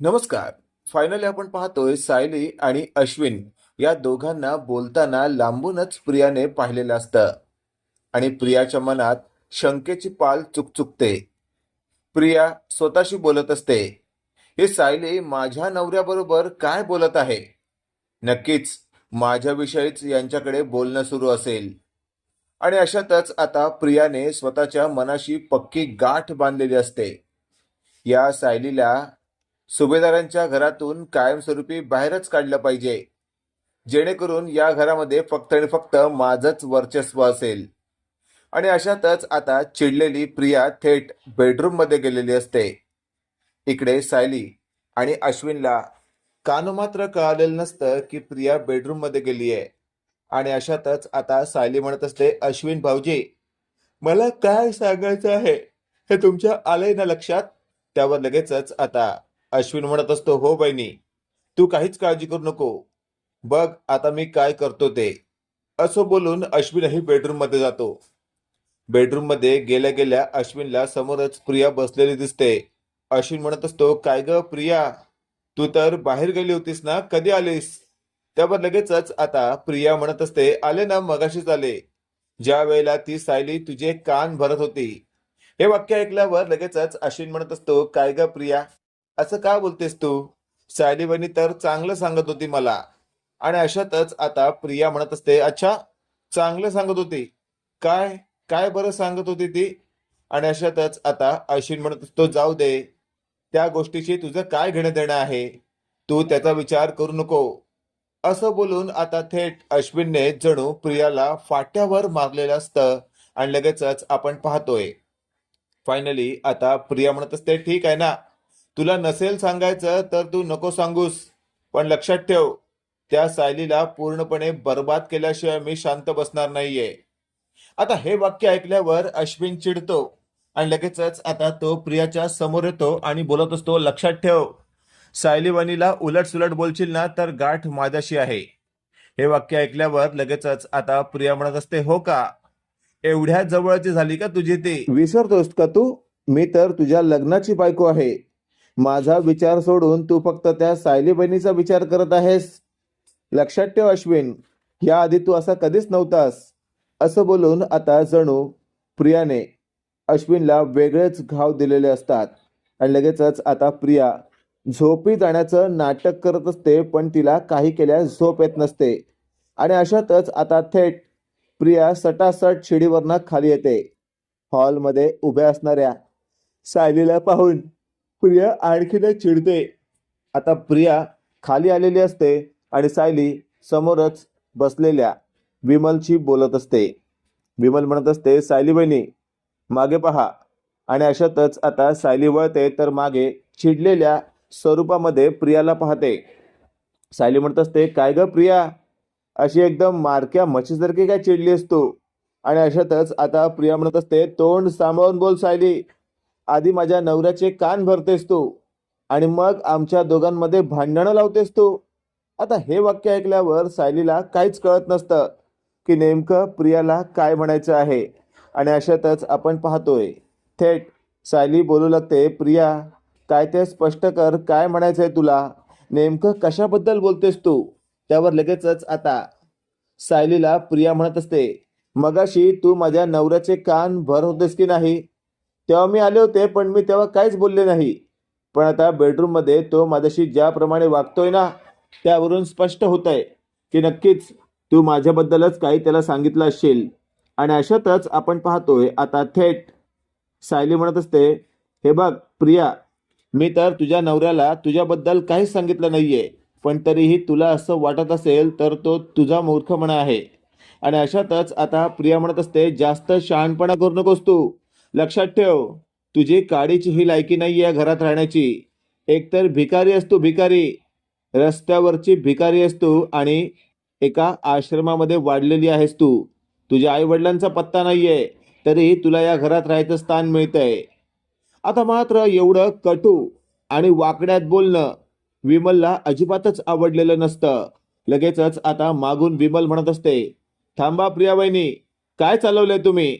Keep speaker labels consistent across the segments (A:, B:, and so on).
A: नमस्कार. फायनली आपण पाहतोय सायली आणि अश्विन या दोघांना बोलताना लांबूनच प्रियाने पाहिलेलं असतं. आणि प्रियाच्या मनात शंकेची पाल चुकचुकते. प्रिया स्वतःशी बोलत असते. हे सायली माझ्या नवऱ्याबरोबर काय बोलत आहे? नक्कीच माझ्याविषयीच यांच्याकडे बोलणं सुरू असेल. आणि अशातच आता प्रियाने स्वतःच्या मनाशी पक्की गाठ बांधलेली असते. या सायलीला सुभेदारांच्या घरातून कायमस्वरूपी बाहेरच काढलं पाहिजे. जेणेकरून या घरामध्ये फक्त आणि फक्त माझंच वर्चस्व असेल. आणि अशातच आता चिडलेली प्रिया थेट बेडरूममध्ये गेलेली असते. इकडे सायली आणि अश्विनला कानमात्र कळालेलं नसतं की प्रिया बेडरूममध्ये गेली आहे आणि अशातच आता सायली म्हणत असते अश्विन भाऊजी मला काय सांगायचं आहे? हे तुमच्या आलंय ना लक्षात? त्यावर लगेचच आता अश्विन म्हणत असतो हो बहिणी तू काहीच काळजी करू नको. बघ आता मी काय करतो ते. असं बोलून अश्विनही बेडरूममध्ये जातो. बेडरूममध्ये गेल्या गेल्या अश्विनला समोरच प्रिया बसलेली दिसते. अश्विन म्हणत असतो काय ग प्रिया तू तर बाहेर गेली होतीस ना कधी आलीस? त्यावर लगेचच आता प्रिया म्हणत असते आले ना मगाशीच आले. ज्या वेळेला ती सायली तुझे कान भरत होती. हे वाक्य ऐकल्यावर लगेचच अश्विन म्हणत असतो काय ग प्रिया असं का बोलतेस तू? सायली बहिणी तर चांगलं सांगत होती मला. आणि अशातच आता प्रिया म्हणत असते अच्छा चांगलं सांगत होती. काय? काय बरं सांगत होती ती? आणि अशातच आता अश्विन म्हणत असतो जाऊ दे त्या गोष्टीशी तुझं काय घेणं देणं आहे? तू त्याचा विचार करू नको. असं बोलून आता थेट अश्विनने जणू प्रियाला फाट्यावर मारलेलं असतं आणि लगेचच आपण पाहतोय. फायनली आता प्रिया म्हणत असते ठीक आहे ना तुला नसेल सांगायचं तर तू नको सांगूस पण लक्षात ठेव त्या सायलीला पूर्णपणे बर्बाद केल्याशिवाय मी शांत बसणार नाहीये. आता हे वाक्य ऐकल्यावर अश्विन चिडतो आणि लगेचच आता तो प्रियाच्या समोर येतो आणि बोलत असतो लक्षात ठेव सायली वनीला उलट सुलट बोलशील ना तर गाठ माझ्याशी आहे. हे वाक्य ऐकल्यावर लगेचच आता प्रिया म्हणत असते हो का? एवढ्या जवळची झाली का तुझी ती? विसरतोस का तू? मी तर तुझ्या लग्नाची बायको आहे. माझा विचार सोडून तू फक्त त्या सायली बहिणीचा विचार करत आहेस? लक्षात ठेव अश्विन याआधी तू असा कधीच नव्हतास. असं बोलून आता जणू प्रियाने अश्विनला वेगळेच घाव दिलेले असतात. आणि लगेचच आता प्रिया झोपी जाण्याचं नाटक करत असते पण तिला काही केल्यास झोप येत नसते. आणि अशातच आता थेट प्रिया सटासट शिडीवरनं खाली येते. हॉलमध्ये उभ्या असणाऱ्या सायलीला पाहून प्रिया आणखीनच चिडते. आता प्रिया खाली आलेली असते आणि सायली समोरच बसलेल्या विमलशी बोलत असते. विमल म्हणत असते सायली बहिणी मागे पहा. आणि अशातच आता सायली वळते तर मागे चिडलेल्या स्वरूपामध्ये प्रियाला पाहते. सायली म्हणत असते काय ग प्रिया? अशी एकदम मारक्या मच्छीसारखी काय चिडली असतो आणि अशातच आता प्रिया म्हणत असते तोंड सांभाळून बोल सायली. आधी माझ्या नवऱ्याचे कान भरतेस तू आणि मग आमच्या दोघांमध्ये भांडणं लावतेस तू. आता हे वाक्य ऐकल्यावर सायलीला काहीच कळत नसतं की नेमकं प्रियाला काय म्हणायचं आहे. आणि अशातच आपण पाहतोय थेट सायली बोलू लागते प्रिया काय ते स्पष्ट कर काय म्हणायचं आहे तुला? नेमकं कशाबद्दल बोलतेस तू? त्यावर लगेचच आता सायलीला प्रिया म्हणत असते मगाशी तू माझ्या नवऱ्याचे कान भर होतेस की नाही? तेव्हा मी आले होते पण मी तेव्हा काहीच बोलले नाही. पण आता बेडरूममध्ये तो माझ्याशी ज्याप्रमाणे वागतोय ना त्यावरून स्पष्ट होत आहे की नक्कीच तू माझ्याबद्दलच काही त्याला सांगितलं असशील आणि अशातच आपण पाहतोय आता थेट सायली म्हणत असते हे बघ प्रिया मी तर तुझ्या नवऱ्याला तुझ्याबद्दल काहीच सांगितलं नाहीये पण तरीही तुला असं वाटत असेल तर तो तुझा मूर्खपणा आहे. आणि अशातच आता प्रिया म्हणत असते जास्त शहाणपणा करू नकोस तू. लक्षात ठेव तुझी काडीची ही लायकी नाही या घरात राहण्याची. एकतर भिकारी असतो भिकारी. रस्त्यावरची भिकारी असतो आणि एका आश्रमामध्ये वाढलेली आहेस तू. तुझ्या आईवडिलांचा पत्ता नाहीये तरी तुला या घरात राहायचं स्थान मिळतंय. आता मात्र एवढं कटू आणि वाकड्यात बोलणं विमलला अजिबातच आवडलेलं नसतं. लगेचच आता मागून विमल म्हणत असते थांबा प्रिया काय चालवलंय तुम्ही?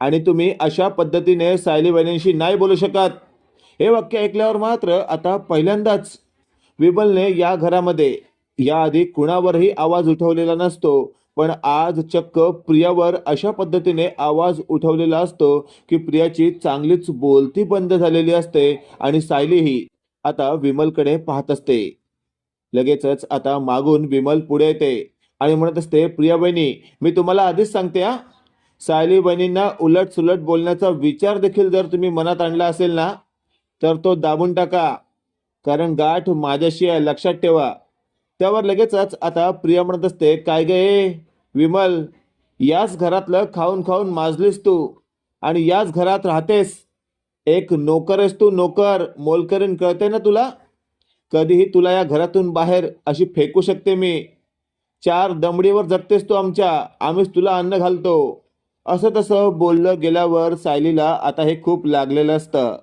A: आणि तुम्ही अशा पद्धतीने सायली बहिणींशी नाही बोलू शकत. हे वाक्य ऐकल्यावर मात्र आता पहिल्यांदाच विमलने या घरामध्ये याआधी कुणावरही आवाज उठवलेला नसतो पण आज चक्क प्रियावर अशा पद्धतीने आवाज उठवलेला असतो की प्रियाची चांगलीच बोलती बंद झालेली असते आणि सायलीही आता विमलकडे पाहत असते. लगेचच आता मागून विमल पुढे येते आणि म्हणत असते प्रिया बहिणी मी तुम्हाला आधीच सांगते हा? सायली बहिणींना उलट सुलट बोलण्याचा विचार देखील जर तुम्ही मनात आणला असेल ना तर तो दाबून टाका. कारण गाठ माझ्याशी आहे लक्षात ठेवा. त्यावर लगेचच आता प्रिया म्हणत असते काय गे विमल याच घरातलं खाऊन खाऊन माजलीस तू आणि याच घरात राहतेस. एक नोकर आहेस तू नोकर. मोलकरीन कळते ना तुला? कधीही तुला या घरातून बाहेर अशी फेकू शकते मी. चार दमडीवर जगतेस तू आमच्या. आम्हीच तुला अन्न घालतो. असं तसं बोललं गेल्यावर सायलीला आता हे खूप लागलेलं असतं.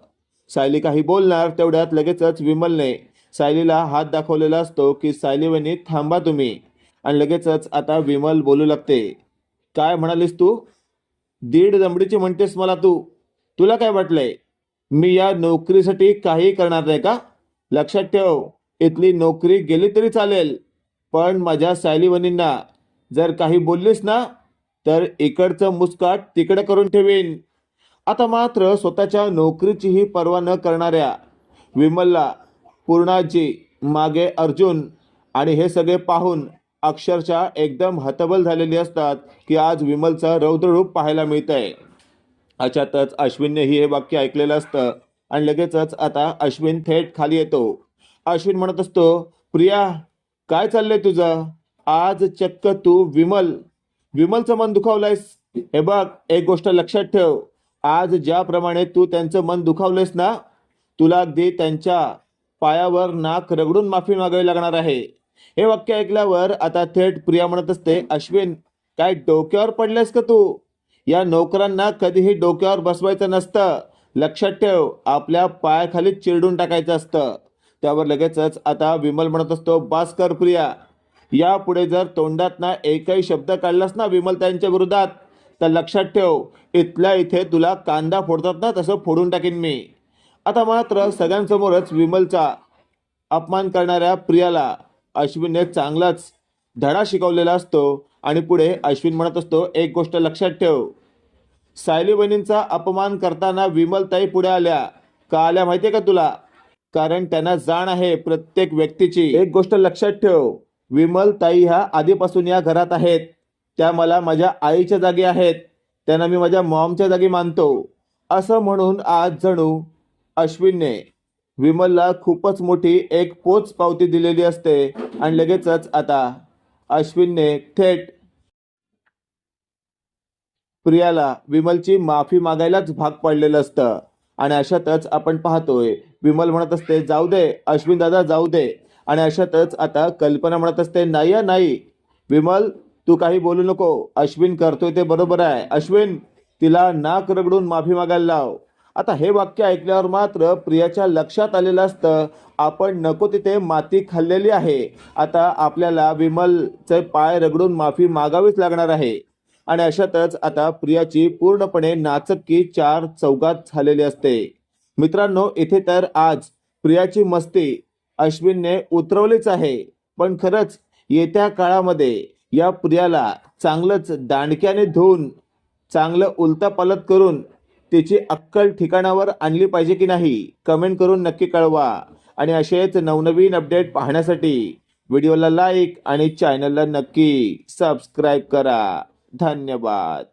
A: सायली काही बोलणार तेवढ्यात लगेचच विमलने सायलीला हात दाखवलेला असतो की सायली वहिनी थांबा तुम्ही. आणि लगेचच आता विमल बोलू लागते. काय म्हणालीस तू? दीड दमडीची म्हणतेस मला तू. तुला काय वाटलंय? मी या नोकरीसाठी काही करणार नाही का? लक्षात ठेव इथली नोकरी गेली तरी चालेल. पण माझ्या सायली वनींना जर काही बोललीस ना तर इकडचं मुस्काट तिकडे करून ठेवीन. आता मात्र स्वतःच्या नोकरीचीही पर्वा न करणाऱ्या विमलला पूर्णाजी मागे अर्जुन आणि हे सगळे पाहून अक्षरशः एकदम हतबल झालेली असतात की आज विमलचं रौद्ररूप पाहायला मिळतंय. अशातच अश्विननेही हे वाक्य ऐकलेलं असतं आणि लगेचच आता अश्विन थेट खाली येतो. अश्विन म्हणत असतो प्रिया काय चाललंय तुझं? आज चक्क तू विमल विमलचं मन दुखावलंयस. हे बघ एक गोष्ट लक्षात ठेव. आज ज्याप्रमाणे तू त्यांचं मन दुखावलंयस ना तुला अगदी त्यांच्या पायावर नाक रगडून माफी मागावी लागणार आहे. हे वाक्य ऐकल्यावर आता थेट प्रिया म्हणत असते अश्विन काय डोक्यावर पडलेस का तू? या नोकरांना कधीही डोक्यावर बसवायचं नसतं. लक्षात ठेव आपल्या पायाखाली चिरडून टाकायचं असतं. त्यावर लगेचच आता विमल म्हणत असतो बास कर प्रिया यापुढे जर तोंडात ना एकही शब्द काढलास ना विमल त्यांच्या विरोधात तर लक्षात ठेव इथल्या इथे तुला कांदा फोडतात ना तसं फोडून टाकीन मी. आता मात्र सगळ्यांसमोरच विमलचा अपमान करणाऱ्या प्रियाला अश्विनने चांगलाच धडा शिकवलेला असतो आणि पुढे अश्विन म्हणत असतो एक गोष्ट लक्षात ठेव सायली बहिणींचा अपमान करताना विमलताई पुढे आल्या. का आल्या माहितीये का तुला? कारण त्यांना जाण आहे प्रत्येक व्यक्तीची. एक गोष्ट लक्षात ठेव विमल ताई ह्या आधीपासून या घरात आहेत. त्या मला माझ्या आईच्या जागी आहेत. त्यांना मी माझ्या मॉमच्या जागी मानतो. असं म्हणून आज जणू अश्विनने विमलला खूपच मोठी एक पोच पावती दिलेली असते आणि लगेचच आता अश्विनने थेट प्रियाला विमलची माफी मागायलाच भाग पडलेलं असतं. आणि अशातच आपण पाहतोय विमल म्हणत असते जाऊ दे अश्विन दादा जाऊ दे. आणि अशातच आता कल्पना म्हणत असते नाही नाही. विमल तू काही बोलू नको. अश्विन करतोय ते बरोबर आहे. अश्विन तिला नाक रगडून माफी मागायला लाव. आता हे वाक्य ऐकल्यावर मात्र प्रियाच्या लक्षात आलेलं असतं आपण नको तिथे माती खाल्लेली आहे. आता आपल्याला विमलचे पाय रगडून माफी मागावीच लागणार आहे. आणि अशातच आता प्रियाची पूर्णपणे नाचक्की चार चौघात झालेली असते. मित्रांनो इथे तर आज प्रियाची मस्ती अश्विनने उतरवलेच आहे. पण खरंच येत्या काळामध्ये या प्रियाला चांगलंच दांडक्याने धुवून चांगलं उलतापालत करून तिची अक्कल ठिकाणावर आणली पाहिजे की नाही कमेंट करून नक्की कळवा. आणि असेच नवनवीन अपडेट पाहण्यासाठी व्हिडिओला लाईक आणि चॅनलला नक्की सबस्क्राईब करा. धन्यवाद.